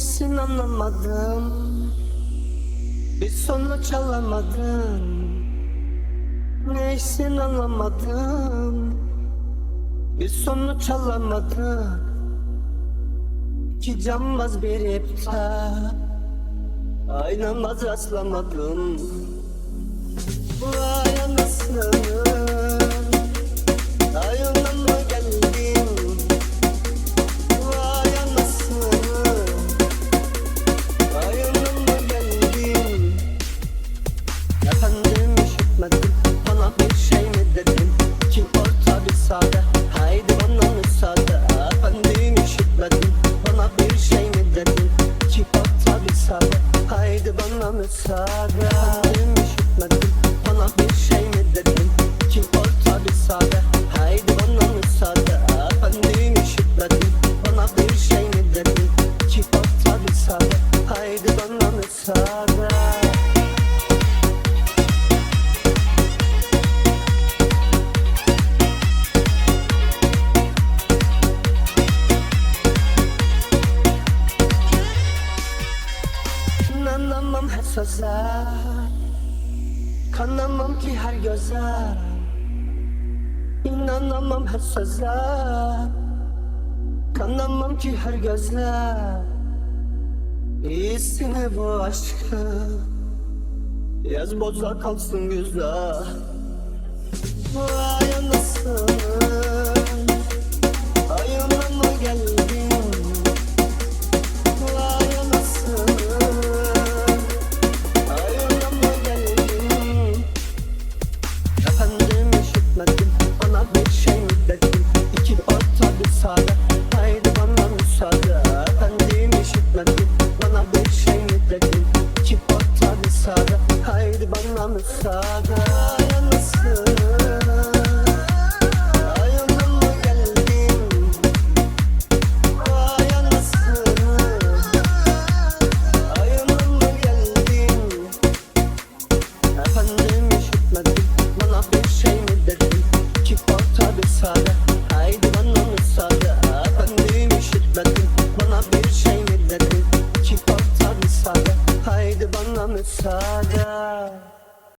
Neysin anlamadım. Bir sonuç alamadım Neysin anlamadım. Bir sonuç alamadım İki cambaz bir iptal. Aynamaz rastlamadım. Vay anasını müsaade Efendim üşütmedim Bana bir şey mi dedin? Kim orta bir sade İnanamam her söze Kanamam ki her göze. İnanamam her söze. Kanamam ki her göze İyisini bu aşkı Yaz boza kalsın güzel Bana bir şey mi dedin. İki orta bir Haydi bana müsaade. Efendim üşütmedim Bana bir şey mi dedin. İki orta bir Haydi bana müsaade kapalı Haydi bana müsaade.